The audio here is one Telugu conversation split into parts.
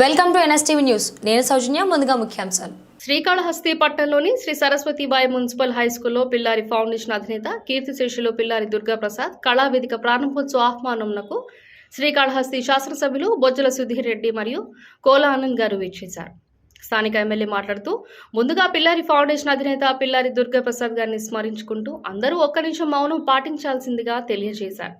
Welcome to NSTV news. నేను సౌజన్య ముందుగా ముఖ్యాంశాలు. శ్రీకాళహస్తి పట్టణంలోని శ్రీ సరస్వతిబాయి మున్సిపల్ హై స్కూల్లో పిల్లారి ఫౌండేషన్ అధినేత కీర్తిశేషులు పిల్లారి దుర్గాప్రసాద్ కళావేదిక ప్రారంభోత్సవ ఆహ్వానంకు శ్రీకాళహస్తి శాసనసభ్యులు బొజ్జల సుధీర్ రెడ్డి మరియు కోల ఆనంద్ గారు వీక్షించారు. స్థానిక ఎమ్మెల్యే మాట్లాడుతూ ముందుగా పిల్లారి ఫౌండేషన్ అధినేత పిల్లారి దుర్గాప్రసాద్ గారిని స్మరించుకుంటూ అందరూ ఒక్క నిమిషం మౌనం పాటించాల్సిందిగా తెలియజేశారు.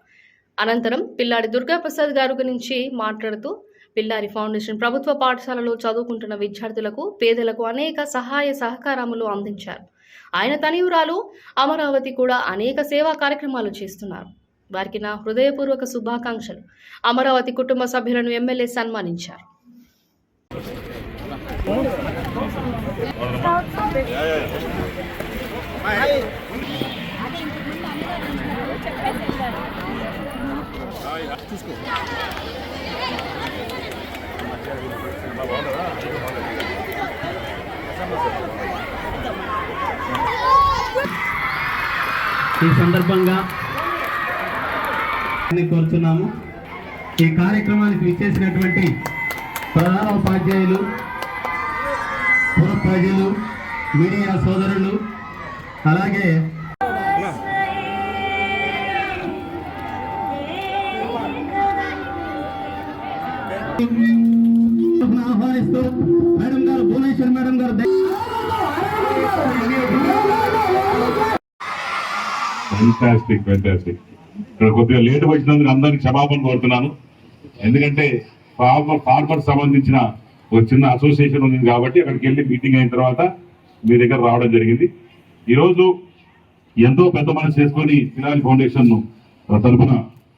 అనంతరం పిల్లాడి దుర్గాప్రసాద్ గారు గురించి మాట్లాడుతూ పిల్లారి ఫౌండేషన్ ప్రభుత్వ పాఠశాలలో చదువుకుంటున్న విద్యార్థులకు పేదలకు అనేక సహాయ సహకారములు అందించారు. ఆయన తనయురాలు అమరావతి కూడా అనేక సేవా కార్యక్రమాలు చేస్తున్నారు. వారికి నా హృదయపూర్వక శుభాకాంక్షలు. అమరావతి కుటుంబ సభ్యులను ఎమ్మెల్యే సన్మానించారు. ఈ సందర్భంగా కోరుతున్నాము ఈ కార్యక్రమానికి విచ్చేసినటువంటి ప్రధాన ఉపాధ్యాయులు పుర ప్రజలు మీడియా సోదరులు అలాగే ఆహ్వానిస్తూ మేడం గారు భువనేశ్వర్ మేడం గారు ఫెంటాస్టిక్ ఫెంటాస్టిక్ ఇక్కడ కొద్దిగా లేట్ వచ్చినందుకు అందరికి క్షమాపణ కోరుతున్నాను. ఎందుకంటే ఫార్మర్ ఫార్మర్ సంబంధించిన ఒక చిన్న అసోసియేషన్ ఉంది కాబట్టి అక్కడికి వెళ్ళి మీటింగ్ అయిన తర్వాత మీ దగ్గర రావడం జరిగింది. ఈరోజు ఎంతో పెద్ద మనసు చేసుకొని పిలాలి ఫౌండేషన్ తరఫున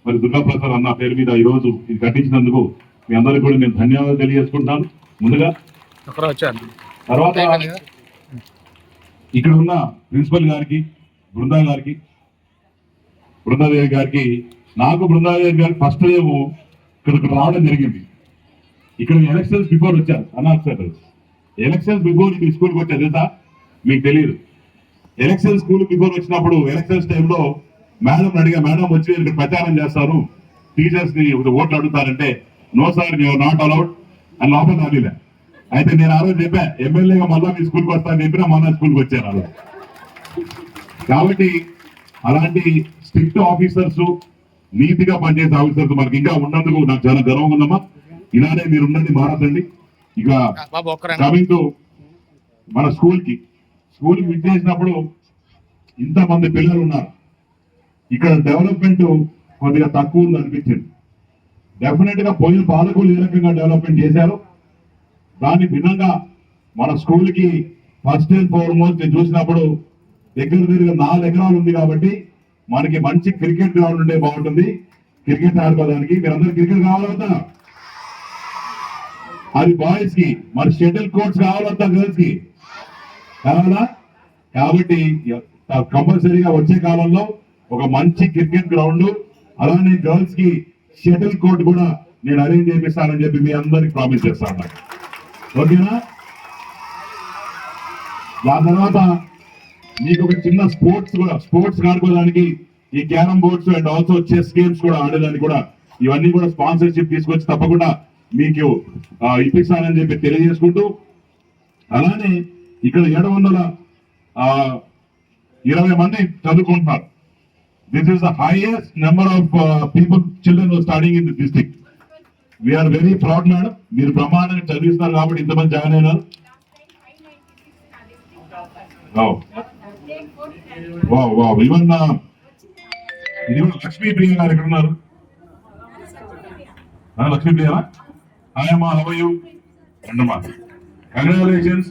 మరి దుర్గాప్రసాద్ అన్న పేరు మీద ఈరోజు ఇది కట్టించినందుకు మీ అందరికీ కూడా నేను ధన్యవాదాలు తెలియజేసుకుంటున్నాను. ముందుగా తర్వాత ఇక్కడ ఉన్న ప్రిన్సిపల్ గారికి బృందా గారికి బృందాదేవి గారికి నాకు బృందాదేవి గారికి ఫస్ట్ ఏమో ఇక్కడికి రావడం జరిగింది. ఇక్కడ ఎలక్షన్స్ బిఫోర్ వచ్చారు అన్నారు సార్ ఎలక్షన్స్ బిఫోర్ మీ స్కూల్కి వచ్చారు తెలుసా? మీకు తెలియదు. ఎలక్షన్ స్కూల్ బిఫోర్ వచ్చినప్పుడు ఎలక్షన్స్ టైంలో మేడం అడిగా మేడం వచ్చి ఇక్కడ ప్రచారం చేస్తాను. టీచర్స్ని ఓట్లు అడుగుతారంటే no sir you're not allowed అని లోపల రాలేలే అయితే నేను ఆ రోజు చెప్పా ఎమ్మెల్యేగా మళ్ళా మీ స్కూల్కి వస్తాను చెప్పినా మొన్న స్కూల్కి వచ్చాను అలా కాబట్టి అలాంటి స్ట్రిక్ట్ ఆఫీసర్స్ నీతిగా పనిచేసే ఆఫీసర్స్ మనకి ఇంకా ఉన్నందుకు నాకు చాలా గర్వంగా ఉందమ్మా. ఇలానే మీరు ఉండండి మారదండి ఇక కమింగ్ టు మన స్కూల్కి స్కూల్కి విచ్చేసినప్పుడు ఇంతమంది పిల్లలు ఉన్నారు. ఇక్కడ డెవలప్మెంట్ కొద్దిగా తక్కువ ఉంది అనిపించింది. డెఫినెట్గా పోయిన పాలకులు ఏ రకంగా డెవలప్మెంట్ చేశారు దాని భిన్నంగా మన స్కూల్కి ఫస్ట్ అండ్ ఫార్మోస్ట్ చూసినప్పుడు దగ్గర దగ్గర నాలుగు ఎకరాలు ఉంది కాబట్టి మనకి మంచి క్రికెట్ గ్రౌండ్ ఉంటే బాగుంటుంది. క్రికెట్ ఆడుకోవడానికి మీరందరూ క్రికెట్ కావాలంతా అది బాయ్స్కి మరి షటిల్ కోర్ట్స్ కావాలంతా గర్ల్స్కి. కావాలా? కాబట్టి కంపల్సరీగా వచ్చే కాలంలో ఒక మంచి క్రికెట్ గ్రౌండ్ అలానే గర్ల్స్కి షటిల్ కోర్ట్ కూడా నేను అరేంజ్ చేపిస్తానని చెప్పి మీ అందరికి ప్రామిస్ చేస్తాను ఓకేనా? దాని తర్వాత మీకు ఒక చిన్న స్పోర్ట్స్ కూడా స్పోర్ట్స్ ఆడుకోవడానికి ఈ carrom boards and also chess games కూడా ఆడేదానికి కూడా ఇవన్నీ కూడా స్పాన్సర్షిప్ తీసుకొచ్చి తప్పకుండా మీకు ఇప్పిస్తానని చెప్పి తెలియజేసుకుంటూ అలానే ఇక్కడ ఏడు వందల ఆ, ఇరవై మంది చదువుకుంటున్నారు. This is the highest number of people children studying in the district we're very proud madam మీరు బ్రహ్మాండంగా చదివిస్తున్నారు కాబట్టి ఇంతమంది జాయిన్ అయినారు. Wow wow. వావ్ ఈవెన్ ఇది కూడా లక్ష్మీ ప్రియ గారు ఎక్కడ ఉన్నారు? లక్ష్మీ ప్రియ హాయ్ అమ్మా హవ్ యూ రండమ్మా. కంగ్రాచులేషన్స్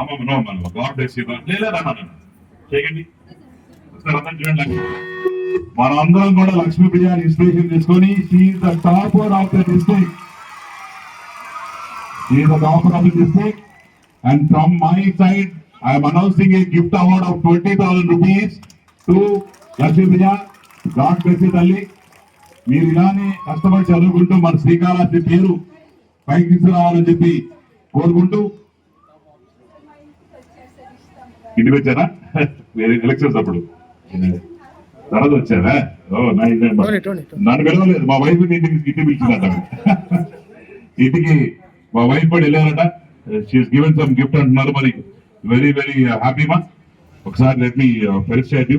అమ్మ నో అమ్మ గాడ్ బ్లెస్ యూ లేదా అన్న చేయండి. చూడండి. మనందరం కూడా లక్ష్మీ ప్రియాని ఇన్స్పిరేషన్ తీసుకొని she's the topper of the district she's the topper of the district and from my side I am announcing a gift award of twenty thousand rupees to Lakshmi Priya. God bless you, తల్లి మీరు ఇలానే కష్టపడి చదువుకుంటూ మన శ్రీకాళహస్తి పేరు పైకి తీసుకురావాలని చెప్పి కోరుకుంటూ. ఇంటికి వచ్చారా? ఎలక్షన్స్ అప్పుడు. తర్వాత వచ్చారా? ఓ నన్ను పిలవలేదు మా వైఫ్ ఇంటికి ఇంటికి పిలిచిందట. ఇంటికి మా వైఫ్ కూడా వెళ్ళారట. షీఈస్ గివెన్ సమ్ గిఫ్ట్ అంటున్నారు మరి. వెరీ వెరీ హ్యాపీ మా ఒకసారి let me felicitate you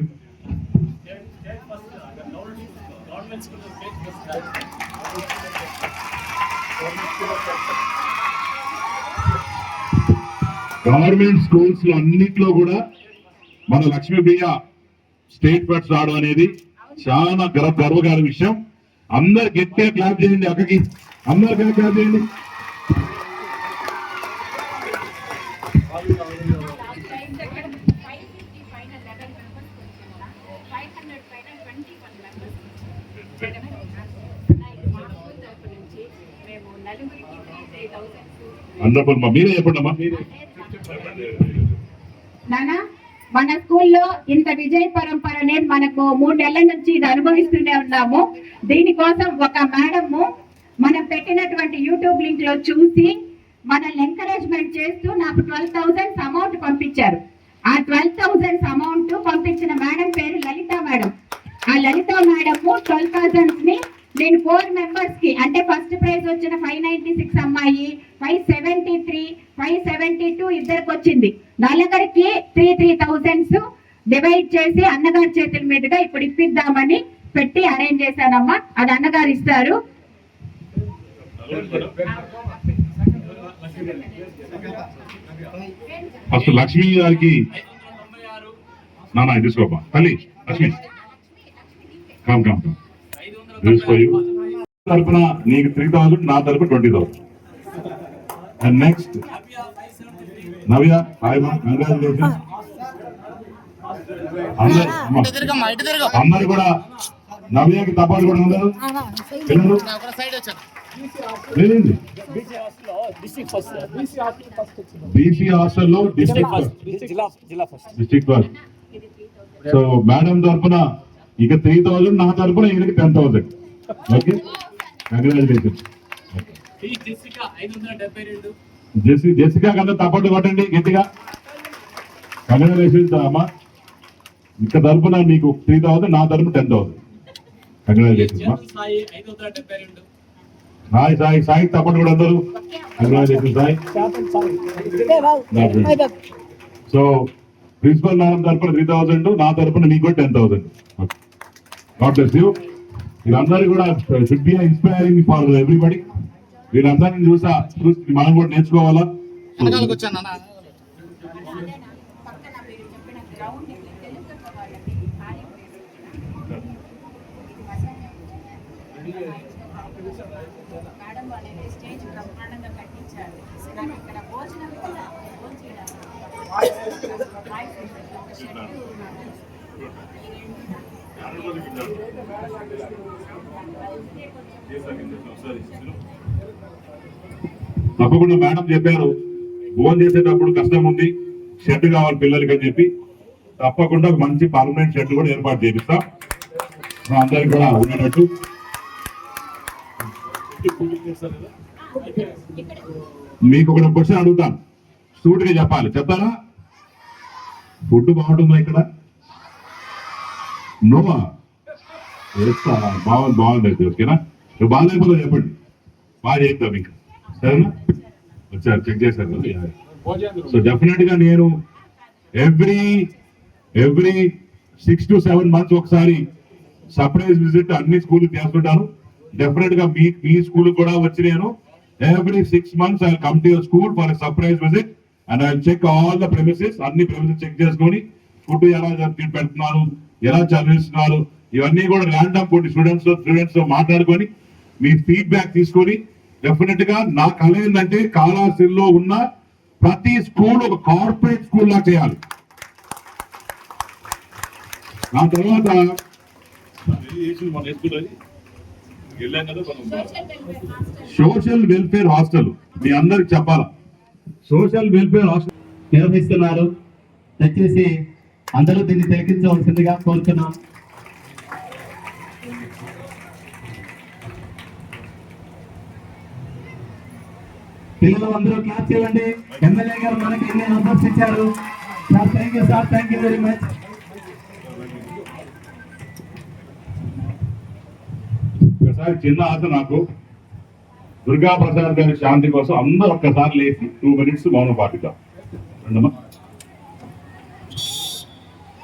government స్కూల్స్లో అన్నిట్లో కూడా మన లక్ష్మీ ప్రియ స్టేట్ ఫస్ట్ రావడం అనేది చాలా గర్వ గర్వకార విషయం. అందరు గట్టిగా క్లాప్ చేయండి అక్కకి. అందరు గట్టిగా క్లాప్ చేయండి. అందరు మా మీరే చెప్పండి అమ్మా. నానా మన స్కూల్లో ఇంత విజయ పరంపరనే మనకు మూడు నెలల నుంచి ఇది అనుభవిస్తూనే ఉన్నాము. దీనికోసం ఒక మేడము మనం పెట్టినటువంటి యూట్యూబ్ లింక్లో చూసి మనల్ని ఎంకరేజ్మెంట్ చేస్తూ నాకు ట్వెల్వ్ థౌసండ్స్ అమౌంట్ పంపించారు. ఆ ట్వెల్వ్ థౌసండ్స్ అమౌంట్ పంపించిన మేడం పేరు లలిత మేడం. ఆ లలిత మేడం ట్వెల్వ్ థౌసండ్స్ని నేను ఫోర్ మెంబర్స్కి అంటే ఫస్ట్ ప్రైజ్ వచ్చిన ఫైవ్ నైన్టీ సిక్స్ అమ్మాయి five seventy three five seventy two ఇద్దరికి వచ్చింది నలుగురికి త్రీ త్రీ థౌసండ్స్ డివైడ్ చేసి అన్నగారి చేతుల మీదుగా ఇప్పుడు ఇప్పిద్దామని పెట్టి అరేంజ్ చేశానమ్మా. అది అన్నగారు ఇస్తారు. ఫస్ట్ లక్ష్మి గారికి నానా తీసుకోపా తల్లి లక్ష్మి. కామ్ కామ్ కామ్ తీసుకోయి తరఫున నీకు త్రీ థౌసండ్ నా తరఫున twenty thousand and next Navya hi మా కంగ్రాచులేషన్స్ అందరు కూడా నవ్యకి తపాలు కూడా అందరు పిల్లలు లేదండి. బీసీ హాస్టల్లో district first district first so madam తరపున ఇక త్రీ థౌజండ్ నా తరపున ఈయనకి టెన్ థౌసండ్ ఓకే? కంగ్రాచులేషన్ జెసి జెసికా కన్నా తప్పట్టు కొట్టండి గట్టిగా. కంగ్రాచులేషన్స్ అమ్మా. ఇక తరపున మీకు త్రీ థౌసండ్ నా తరపు ten thousand congratulations Sai Sai Sai తప్పట్టు కూడా అందరూ. Congratulation Sai. So principal madam తరపున త్రీ థౌసండ్ నా తరపున మీకు కూడా ten thousand God bless you వీళ్ళందరూ కూడా should be inspiring for everybody వీళ్ళందరినీ చూసా చూసి మనం కూడా నేర్చుకోవాలా మేడం అనేది స్టేజ్ బ్రహ్మాండంగా కట్టించారు కానీ ఇక్కడ భోజనం కూడా తప్పకుండా మేడం చెప్పారు. భోజనం చేసేటప్పుడు కష్టం ఉంది. షెడ్ కావాలి పిల్లలకి అని చెప్పి. తప్పకుండా మంచి పర్మనెంట్ షెడ్ కూడా ఏర్పాటు చేపిస్తాం. అందరికి కూడా ఉండేటట్టు. మీకు ఒక క్వశ్చన్ అడుగుతాను సూటిగా చెప్పాలి. చెప్తారా ఫుడ్ బాగుంటుందా ఇక్కడ? నోవా? బాగుంది బాగుంది అయితే ఓకేనా? నువ్వు బాగాలేకపోతే చెప్పండి. బాగా చేద్దాం ఇంకా సరేనా? వచ్చారు చెక్ చేశారు సో డెఫినెట్గా నేను every every six to seven months ఒకసారి సర్ప్రైజ్ విజిట్ అన్ని స్కూల్ చేస్తుంటాను. డెఫినెట్గా మీ మీ స్కూల్ కూడా వచ్చి నేను every six months I come to your school for surprise visit and I check all the premises అన్ని ప్రెమిసెస్ చెక్ చేసుకొని ఫుడ్ ఎలా పెడుతున్నారు ఎలా చదివిస్తున్నారు ఇవన్నీ కూడా ర్యాండమ్ కొన్ని స్టూడెంట్స్ స్టూడెంట్స్తో మాట్లాడుకొని మీ ఫీడ్బ్యాక్ తీసుకొని డెఫినెట్గా నా కళ ఏంటంటే కాళాశ్రీలో ఉన్న ప్రతి స్కూల్ ఒక కార్పొరేట్ స్కూల్ లా చేయాలి. ఆ తర్వాత సోషల్ వెల్ఫేర్ హాస్టల్ మీ అందరికి చెప్పాలా? సోషల్ వెల్ఫేర్ హాస్టల్ నిర్వహిస్తున్నారు దయచేసి అందరూ దీన్ని తిలకించవలసిందిగా కోరుతున్నాం. పిల్లలు అందరూ క్లాప్ చేయండి. ఎమ్మెల్యే గారు మనకి ఎన్ని నంబర్స్ ఇచ్చారు? Sir thank you sir thank you very much ఒకసారి చిన్న ఆశ నాకు. దుర్గా ప్రసాద్ గారి శాంతి కోసం అందరూ ఒక్కసారి లేచి టూ మినిట్స్ మౌనం పాటిద్దాం. రెండమ్మా.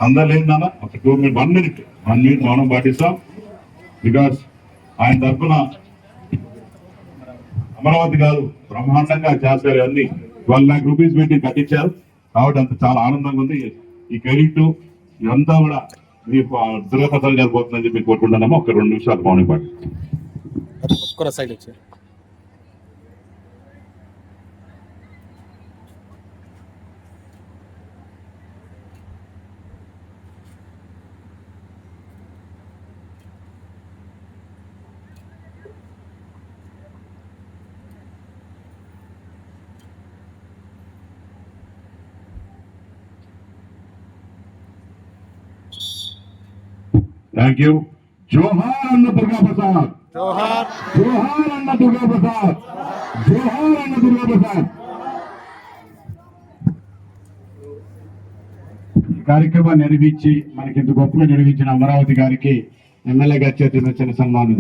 అందరు లేదు నాన్న ఒక two minute one minute one minute మౌనం పాటిస్తాం. బికాస్ ఆయన తరఫున అమరావతి గారు బ్రహ్మాండంగా చేస్తారు అన్ని. ట్వెల్వ్ ల్యాక్ రూపీస్ పెట్టి కట్టించారు. కాబట్టి అంత చాలా ఆనందంగా ఉంది. ఈ క్రెడిట్ ఇదంతా కూడా మీ దుర్గా ప్రసాద్ గారు పోతుందని చెప్పి కోరుకుంటున్నాము. ఒక రెండు నిమిషాలు మౌనం పాటి ఒక్కర సైడ్ వచ్చారు. థ్యాంక్ యూ జోహార్ అన్న దుర్గా ప్రసాద్ జోహార్ అన్న దుర్గా ప్రసాద్ జోహార్ అన్న దుర్గా ప్రసాద్ ఈ కార్యక్రమాన్ని నిర్వహించి మనకి ఇంత గొప్పగా నిర్వహించిన అమరావతి గారికి ఎమ్మెల్యే గారి చేతి చిన్న సన్మానం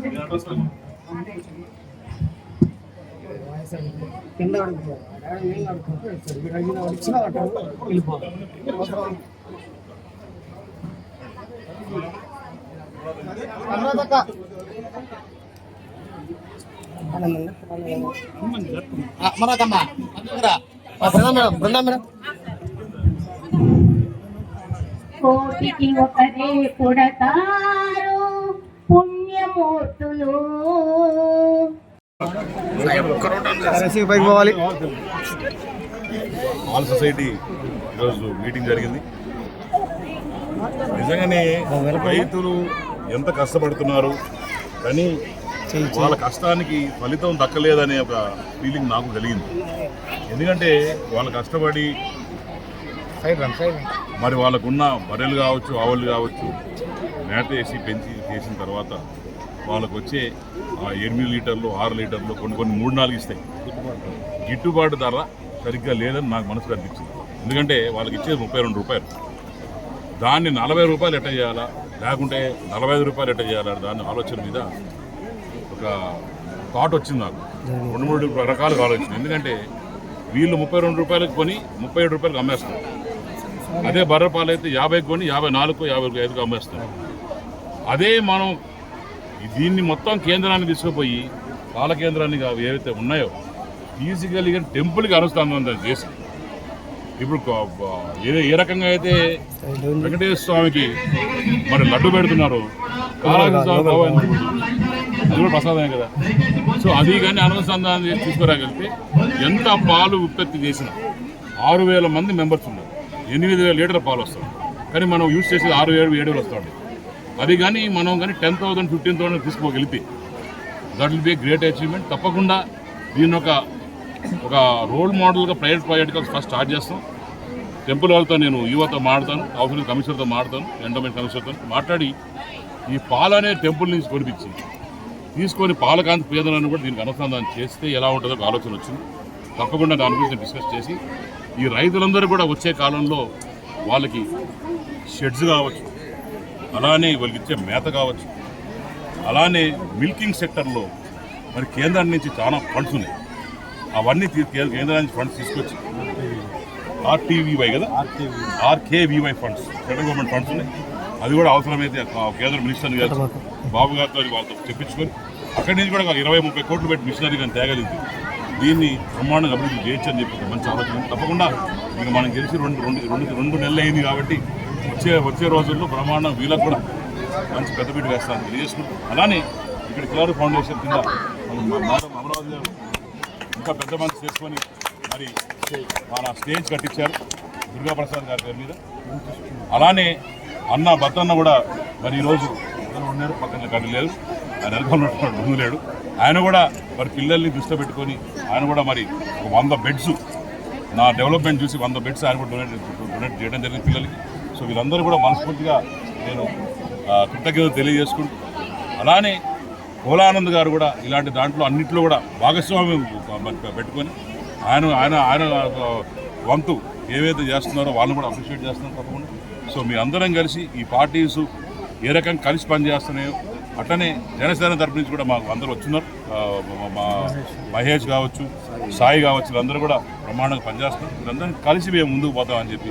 తెప్పిస్తాం మనకమ్మా మేడం బృందా మేడం కోటికి ఒకరే కొడతారు పుణ్యమూర్తులు. పోవాలి. ఆల్ సొసైటీ ఈరోజు మీటింగ్ జరిగింది. నిజంగానే రైతులు ఎంత కష్టపడుతున్నారు కానీ వాళ్ళ కష్టానికి ఫలితం దక్కలేదనే ఒక ఫీలింగ్ నాకు కలిగింది. ఎందుకంటే వాళ్ళు కష్టపడి సైడ్ రన్ సైడ్ మరి వాళ్ళకున్న బర్రెలు కావచ్చు ఆవులు కావచ్చు మేత వేసి పెంచి చేసిన తర్వాత వాళ్ళకు వచ్చే ఆ ఎనిమిది లీటర్లు ఆరు లీటర్లు కొన్ని కొన్ని మూడు నాలుగు ఇస్తాయి గిట్టుబాటు ధర సరిగ్గా లేదని నాకు మనసు అనిపించింది. ఎందుకంటే వాళ్ళకి ఇచ్చేది ముప్పై రెండు రూపాయలు. దాన్ని నలభై రూపాయలు ఎట్ట చేయాలా? లేకుంటే నలభై ఐదు రూపాయలు ఎట్ట చేయాలా దాని ఆలోచన మీద ఒక థాట్ వచ్చింది నాకు. రెండు మూడు రకాలుగా ఆలోచన ఎందుకంటే వీళ్ళు ముప్పై రెండు రూపాయలకు కొని ముప్పై ఏడు రూపాయలకు అమ్మేస్తారు అదే బర్రె పాలు అయితే యాభై కొని యాభై నాలుగు యాభై ఐదుకు అమ్మేస్తారు. అదే మనం దీన్ని మొత్తం కేంద్రాన్ని తీసుకుపోయి పాల కేంద్రాన్ని ఏవైతే ఉన్నాయో ఫిజికల్గా టెంపుల్కి అనుష్ఠానం చేసి. ఇప్పుడు ఏ ఏ రకంగా అయితే వెంకటేశ్వర స్వామికి మరి లడ్డు పెడుతున్నారు? అది కూడా ప్రసాదమే కదా. సో అది కానీ అనుసంధానం చేసి తీసుకురాగలిగితే ఎంత పాలు ఉత్పత్తి చేసినా ఆరు వేల మంది మెంబర్స్ ఉన్నారు. ఎనిమిది వేల లీటర్ల పాలు వస్తుంది కానీ మనం యూజ్ చేసేది ఆరు ఏడు ఏడు వేలు వస్తుంది అది కానీ మనం కానీ ten thousand fifteen thousand తీసుకోగలిగితే that will be great achievement తప్పకుండా దీని ఒక ఒక రోల్ మోడల్గా ప్రైవేట్ ప్రాజెక్ట్గా ఫస్ట్ స్టార్ట్ చేస్తాం. టెంపుల్ వాళ్ళతో నేను యువతో మాడతాను అవసరం కమిషనర్తో మాడతాను ఎండోమెంట్ కమిషనర్తో మాట్లాడి ఈ పాలు అనే టెంపుల్ నుంచి కొనిపించి తీసుకొని పాలకాంతి పేదలను కూడా దీనికి అనుసంధానం చేస్తే ఎలా ఉంటుందో ఒక ఆలోచన వచ్చింది. తప్పకుండా దాని గురించి డిస్కస్ చేసి ఈ రైతులందరూ కూడా వచ్చే కాలంలో వాళ్ళకి షెడ్స్ కావచ్చు అలానే వాళ్ళకి ఇచ్చే మేత కావచ్చు అలానే మిల్కింగ్ సెక్టర్లో మరి కేంద్రం నుంచి చాలా ఫండ్స్ ఉన్నాయి. అవన్నీ కేంద్రం నుంచి ఫండ్స్ తీసుకొచ్చి ఆర్టీవీవై కదా? RKVY funds central government funds ఉన్నాయి. అది కూడా అవసరమైతే కేంద్ర మినిస్టర్ గారు బాబు గారితో వాళ్ళతో చెప్పించుకొని అక్కడి నుంచి కూడా ఇరవై ముప్పై కోట్లు పెట్టి మిషనరీ కానీ తేగలిగింది దీన్ని బ్రహ్మాండంగా అభివృద్ధి చేయొచ్చు అని చెప్పి మంచి ఆలోచన. తప్పకుండా ఇక మనం గెలిచి రెండు రెండు రెండు రెండు నెలలు అయింది కాబట్టి వచ్చే వచ్చే రోజుల్లో బ్రహ్మాండం వీళ్ళకు కూడా మంచి పెద్దపీట వేస్తాను తెలియజేసుకుంటూ. అలానే ఇక్కడ కిలారు ఫౌండేషన్ కింద అమరావతి ఇంకా పెద్ద మంచి చేసుకొని మరి మన స్టేజ్ కట్టించారు దుర్గాప్రసాద్ గారి పేరు మీద. అలానే అన్న భర్తన్న కూడా మరి ఈరోజు ఉన్నారు పక్కన కట్టలేదు ఆయన వెనకాల ఉన్నటువంటి ముందు లేడు. ఆయన కూడా మరి పిల్లల్ని దృష్టిలో పెట్టుకొని ఆయన కూడా మరి ఒక వంద బెడ్స్ నా డెవలప్మెంట్ చూసి వంద బెడ్స్ ఆయన కూడా డొనేట్ డొనేట్ చేయడం జరిగింది పిల్లలకి. సో వీళ్ళందరూ కూడా మనస్ఫూర్తిగా నేను కృతజ్ఞత తెలియజేసుకుంటూ అలానే కోలానంద్ గారు కూడా ఇలాంటి దాంట్లో అన్నింటిలో కూడా భాగస్వామ్యం పెట్టుకొని ఆయన ఆయన ఆయన వంతు ఏవైతే చేస్తున్నారో వాళ్ళని కూడా అప్రిషియేట్ చేస్తున్నారు తప్పకుండా. సో మీ అందరం కలిసి ఈ పార్టీస్ ఏ రకంగా కలిసి పనిచేస్తున్నాయో అట్లనే జనసేన తరపు నుంచి కూడా మాకు అందరూ వచ్చున్నారు. మా- మహేష్ కావచ్చు సాయి కావచ్చు వీళ్ళందరూ కూడా బ్రహ్మాండంగా పనిచేస్తున్నారు. వీళ్ళందరం కలిసి మేము ముందుకు పోతామని చెప్పి